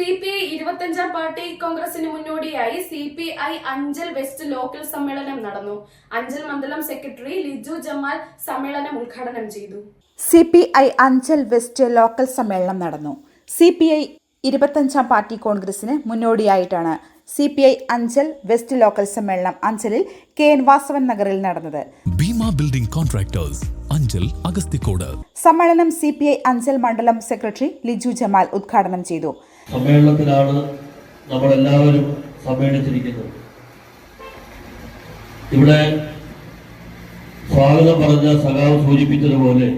C P I ഇരുപത്തഞ്ചാം party കോൺഗ്രസിന് മുന്നോടിയായി C P I Anchal west local സമ്മേളനം നടന്നു. അഞ്ചൽ മണ്ഡലം സെക്രട്ടറി ലിജു ജമാൽ സമ്മേളനം ഉദ്ഘാടനം ചെയ്തു. C P I Anchal west local സമ്മേളനം നടന്നു. സി പി ഐ ഇരുപത്തഞ്ചാം പാർട്ടി കോൺഗ്രസിന് മുന്നോടിയായിട്ടാണ് C P I Anchal west local സമ്മേളനം അഞ്ചലിൽ കെ എൻ വാസവൻ നഗറിൽ നടന്നത്. Bhima building contractors Anchal Agasthikode. സമ്മേളനം സി പി ഐ അഞ്ചൽ മണ്ഡലം സെക്രട്ടറി ലിജു ജമാൽ ഉദ്ഘാടനം ചെയ്തു. സമ്മേളനത്തിലാണ് നമ്മളെല്ലാവരും സമ്മേളിച്ചിരിക്കുന്നത്. ഇവിടെ സ്വാഗതം പറഞ്ഞ സഖാവ് സൂചിപ്പിച്ചതുപോലെ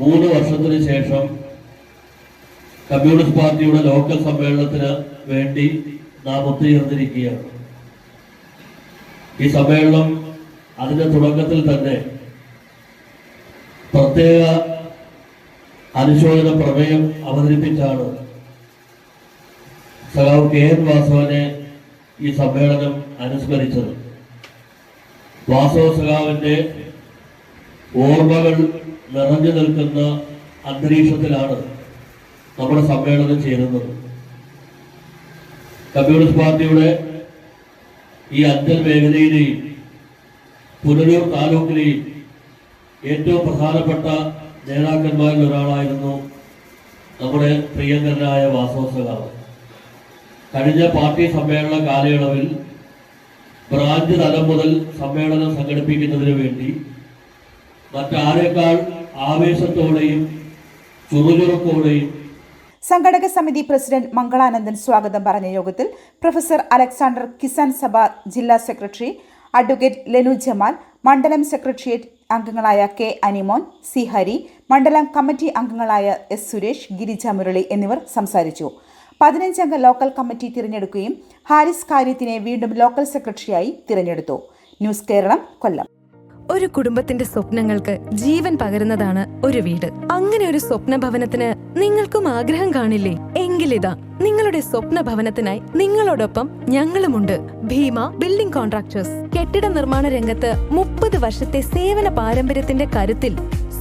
മൂന്ന് വർഷത്തിന് ശേഷം കമ്മ്യൂണിസ്റ്റ് പാർട്ടിയുടെ ലോക്കൽ സമ്മേളനത്തിന് വേണ്ടി നാം ഒത്തുചേർന്നിരിക്കുകയാണ്. ഈ സമ്മേളനം അതിന്റെ തുടക്കത്തിൽ തന്നെ പ്രത്യേക അനുശോചന പ്രമേയം അവതരിപ്പിച്ചാണ് സഖാവ് കെ എൻ വാസവനെ ഈ സമ്മേളനം അനുസ്മരിച്ചത്. വാസവ സഖാവിന്റെ ഓർമ്മകൾ നിറഞ്ഞു നിൽക്കുന്ന അന്തരീക്ഷത്തിലാണ് നമ്മുടെ സമ്മേളനം ചേരുന്നത്. കമ്മ്യൂണിസ്റ്റ് പാർട്ടിയുടെ ഈ അഞ്ചൽ മേഖലയിലെയും പുനലൂർ താലൂക്കിലെയും ഏറ്റവും പ്രധാനപ്പെട്ട നേതാക്കന്മാരിൽ ഒരാളായിരുന്നു നമ്മുടെ പ്രിയങ്കരനായ വാസവ സഖാവ്. കഴിഞ്ഞ പാർട്ടി സമ്മേളന കാലയളവിൽ ബ്രാഞ്ച് തലം മുതൽ സമ്മേളനം സംഘടിപ്പിക്കുന്നതിന് വേണ്ടി മറ്റാരേക്കാൾ ആവേശത്തോടെയും ചുറുചുറുക്കോടെയും സംഘടക സമിതി പ്രസിഡന്റ് മംഗളാനന്ദൻ സ്വാഗതം പറഞ്ഞ യോഗത്തിൽ പ്രൊഫസർ അലക്സാണ്ടർ കിസാൻ സഭ ജില്ലാ സെക്രട്ടറി അഡ്വക്കേറ്റ് ലെനു ജമാൽ മണ്ഡലം സെക്രട്ടേറിയറ്റ് അംഗങ്ങളായ കെ അനിമോൻ സി ഹരി മണ്ഡലം കമ്മിറ്റി അംഗങ്ങളായ എസ് സുരേഷ് ഗിരിജ മുരളി എന്നിവർ സംസാരിച്ചു. പതിനഞ്ചംഗ ലോക്കൽ കമ്മിറ്റി തിരഞ്ഞെടുക്കുകയും ഹാരിസ് കാര്യത്തിനെ വീണ്ടും ലോക്കൽ സെക്രട്ടറിയായി തിരഞ്ഞെടുത്തു. ന്യൂസ് കേരളം കൊല്ലം. ഒരു കുടുംബത്തിന്റെ സ്വപ്നങ്ങൾക്ക് ജീവൻ പകരുന്നതാണ് ഒരു വീട്. അങ്ങനെ ഒരു സ്വപ്ന ഭവനത്തിന് നിങ്ങൾക്കും ആഗ്രഹം കാണില്ലേ? എങ്കിലിതാ നിങ്ങളുടെ സ്വപ്ന ഭവനത്തിനായി നിങ്ങളോടൊപ്പം ഞങ്ങളുമുണ്ട്. ഭീമ ബിൽഡിംഗ് കോൺട്രാക്ടേഴ്സ് കെട്ടിട നിർമ്മാണ രംഗത്ത് മുപ്പത് വർഷത്തെ സേവന പാരമ്പര്യത്തിന്റെ കരുത്തിൽ